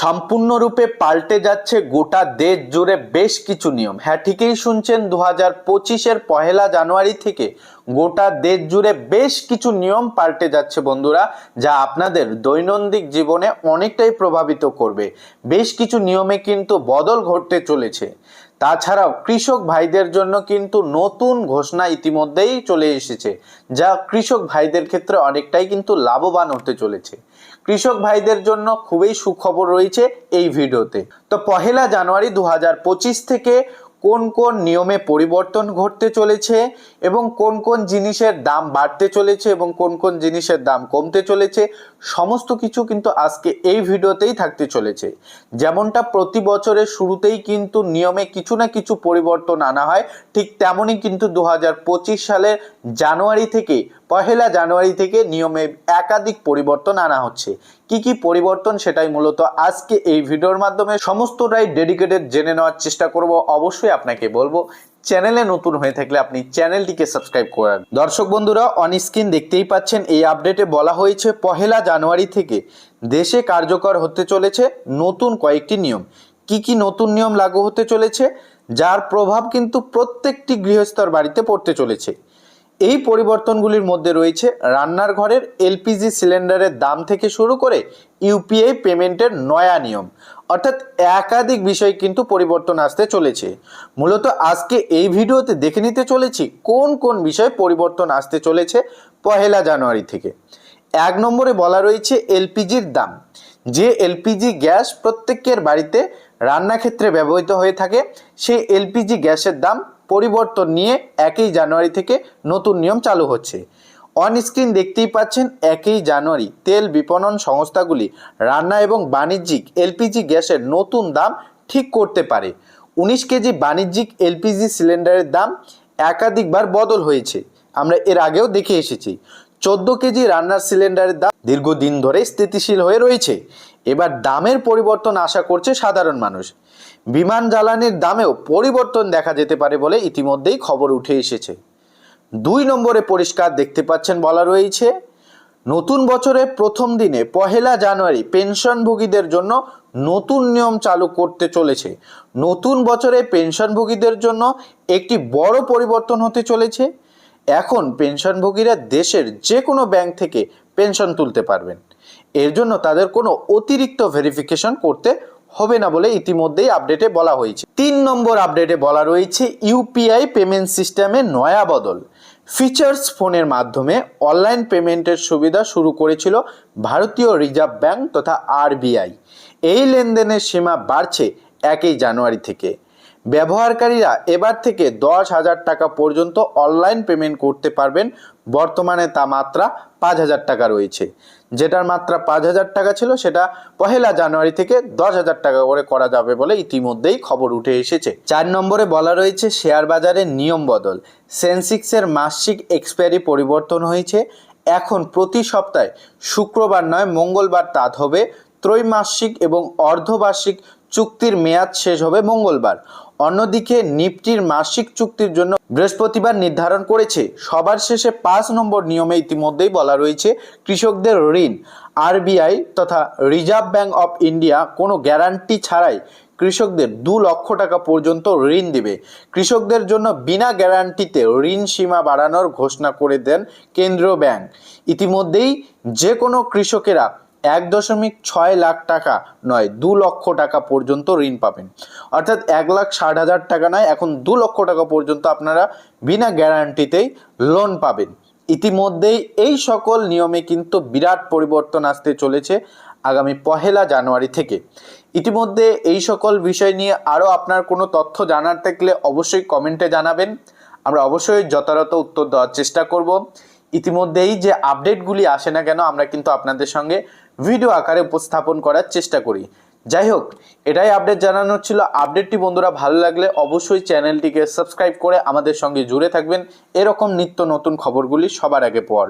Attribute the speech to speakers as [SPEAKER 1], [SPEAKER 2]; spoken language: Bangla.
[SPEAKER 1] সম্পূর্ণরূপে পাল্টে যাচ্ছে গোটা দেশ জুড়ে বেশ কিছু নিয়ম। হ্যাঁ ঠিকই শুনছেন, দু হাজার পঁচিশের পহেলা জানুয়ারি থেকে গোটা দেশ জুড়ে বেশ কিছু নিয়ম পাল্টে যাচ্ছে বন্ধুরা, যা আপনাদের দৈনন্দিন জীবনে অনেকটাই প্রভাবিত করবে। বেশ কিছু নিয়মে কিন্তু বদল ঘটতে চলেছে। তাছাড়াও কৃষক ভাইদের জন্য কিন্তু নতুন ঘোষণা ইতিমধ্যেই চলে এসেছে, যা কৃষক ভাইদের ক্ষেত্রে অনেকটাই কিন্তু লাভবান হতে চলেছে। কৃষক ভাইদের জন্য খুবই সুখবর রয়েছে এই ভিডিওতে। তো পহেলা জানুয়ারি দু হাজার পঁচিশ থেকে কোন কোন নিয়মে পরিবর্তন ঘটতে চলেছে এবং কোন কোন জিনিসের দাম বাড়তে চলেছে এবং কোন কোন জিনিসের দাম কমতে চলেছে, সমস্ত কিছু কিন্তু আজকে এই ভিডিওতেই থাকতে চলেছে। যেমনটা প্রতি বছরের শুরুতেই কিন্তু নিয়মে কিছু না কিছু পরিবর্তন আনা হয়, ঠিক তেমনই কিন্তু দু হাজার পঁচিশ সালের জানুয়ারি থেকে, পহেলা জানুয়ারি থেকে নিয়মে একাধিক পরিবর্তন আনা হচ্ছে। কি কি পরিবর্তন সেটাই মূলত আজকে এই ভিডিওর মাধ্যমে সমস্তটাই ডেডিকেটেড জেনে নেওয়ার চেষ্টা করব। অবশ্যই আপনাকে বলব, চ্যানেলে নতুন হয়ে থাকলে আপনি চ্যানেলটিকে সাবস্ক্রাইব করেন দর্শক বন্ধুরা অন স্ক্রিন দেখতেই পাচ্ছেন, এই আপডেটে বলা হয়েছে, পহেলা জানুয়ারি থেকে দেশে কার্যকর হতে চলেছে নতুন কয়েকটি নিয়ম। কি কি নতুন নিয়ম লাগু হতে চলেছে? যার প্রভাব কিন্তু প্রত্যেকটি গৃহস্থর বাড়িতে পড়তে চলেছে। এই পরিবর্তনগুলির মধ্যে রয়েছে রান্নার ঘরের এলপিজি সিলিন্ডারের দাম থেকে শুরু করে ইউপিআই পেমেন্টের নয়া নিয়ম। অর্থাৎ একাধিক বিষয় কিন্তু পরিবর্তন আসতে চলেছে। মূলত আজকে এই ভিডিওতে দেখে নিতে চলেছি কোন কোন বিষয় পরিবর্তন আসতে চলেছে পহেলা জানুয়ারি থেকে। এক নম্বরে বলা রয়েছে এলপিজির দাম। যে এলপিজি গ্যাস প্রত্যেকের বাড়িতে রান্নাক্ষেত্রে ব্যবহৃত হয়ে থাকে, সেই এলপিজি গ্যাসের দাম পরিবর্তন নিয়ে একই জানুয়ারি থেকে নতুন নিয়ম চালু হচ্ছে। অন স্ক্রিন দেখতেই পাচ্ছেন একই জানুয়ারি তেল বিপণন সংস্থাগুলি রান্না এবং বাণিজ্যিক এলপিজি গ্যাসের নতুন দাম ঠিক করতে পারে। উনিশ কেজি বাণিজ্যিক এলপিজি সিলিন্ডারের দাম একাধিকবার বদল হয়েছে। আমরা এর আগেও দেখে এসেছি। চোদ্দ কেজি রান্নার সিলিন্ডারের দাম দীর্ঘদিন ধরে স্থিতিশীল হয়ে রয়েছে। এবার দামের পরিবর্তন আশা করছে সাধারণ মানুষ। বিমান জ্বালানির দামেও পরিবর্তন দেখা যেতে পারে বলে ইতিমধ্যেই খবর উঠে এসেছে। দুই নম্বরে পরিষ্কার দেখতে পাচ্ছেন বলা রয়েছে, নতুন বছরের প্রথম দিনে পহেলা জানুয়ারি পেনশনভোগীদের জন্য নতুন নিয়ম চালু করতে চলেছে। নতুন বছরে পেনশনভোগীদের জন্য একটি বড় পরিবর্তন হতে চলেছে। এখন পেনশনভোগীরা দেশের যে কোনো ব্যাংক থেকে পেনশন তুলতে পারবেন। এর জন্য তাদের কোনো অতিরিক্ত ভেরিফিকেশন করতে হবে না বলে ইতিমধ্যেই আপডেটে বলা হয়েছে। তিন নম্বর আপডেটে বলা রয়েছে, ইউপিআই পেমেন্ট সিস্টেমে নয়া বদল। ফিচার্স ফোনের মাধ্যমে অনলাইন পেমেন্টের সুবিধা শুরু করেছিল ভারতীয় রিজার্ভ ব্যাংক তথা আরবিআই। এই লেনদেনের সীমা বাড়ছে একই জানুয়ারি থেকে। ব্যবহারকারীরা এবার থেকে দশ হাজার টাকা পর্যন্ত অনলাইন পেমেন্ট করতে পারবেন। বর্তমানে তা মাত্রা পাঁচ হাজার টাকা রয়েছে। যেটার মাত্রা পাঁচ হাজার টাকা ছিল, সেটা পহেলা জানুয়ারি থেকে দশ হাজার টাকা করে করা যাবে বলে ইতিমধ্যেই খবর উঠে এসেছে। চার নম্বরে বলা রয়েছে, শেয়ার বাজারের নিয়ম বদল। সেন্সিক্সের মাসিক এক্সপায়ারি পরিবর্তন হয়েছে। এখন প্রতি সপ্তাহে শুক্রবার নয়, মঙ্গলবার তাঁত হবে ত্রৈমাসিক এবং অর্ধবার্ষিক চুক্তির মেয়াদ শেষ হবে মঙ্গলবার। অন্যদিকে নিফটির মাসিক চুক্তির জন্য বৃহস্পতিবার নির্ধারণ করেছে। সবার শেষে পাঁচ নম্বর নিয়মে ইতিমধ্যেই বলা রয়েছে, কৃষকদের ঋণ, আরবিআই তথা রিজার্ভ ব্যাংক অফ ইন্ডিয়া কোনো গ্যারান্টি ছাড়াই কৃষকদের দু লক্ষ টাকা পর্যন্ত ঋণ দিবে। কৃষকদের জন্য বিনা গ্যারান্টিতে ঋণ সীমা বাড়ানোর ঘোষণা করে দেন কেন্দ্রীয় ব্যাংক। ইতিমধ্যেই যে কোনো কৃষকেরা এক দশমিক ছয় লাখ টাকা নয়, দু লক্ষ টাকা পর্যন্ত ঋণ পাবেন। অর্থাৎ এক লাখ ষাট হাজার টাকা নয়, এখন দু লক্ষ টাকা পর্যন্ত আপনারা বিনা গ্যারান্টিতেই লোন পাবেন। ইতিমধ্যেই এই সকল নিয়মে কিন্তু বিরাট পরিবর্তন আসতে চলেছে আগামী পহেলা জানুয়ারি থেকে। ইতিমধ্যে এই সকল বিষয় নিয়ে আরও আপনার কোনো তথ্য জানার থাকলে অবশ্যই কমেন্টে জানাবেন। আমরা অবশ্যই যথাযথ উত্তর দেওয়ার চেষ্টা করব। ইতিমধ্যেই যে আপডেটগুলি আসে না কেন, আমরা কিন্তু আপনাদের সঙ্গে ভিডিও আকারে উপস্থাপন করার চেষ্টা করি। যাই হোক, এটাই আপডেট জানানোর ছিল। আপডেটটি বন্ধুরা ভালো লাগলে অবশ্যই চ্যানেলটিকে সাবস্ক্রাইব করে আমাদের সঙ্গে জুড়ে থাকবেন। এরকম নিত্য নতুন খবরগুলি সবার আগে পাওয়ার।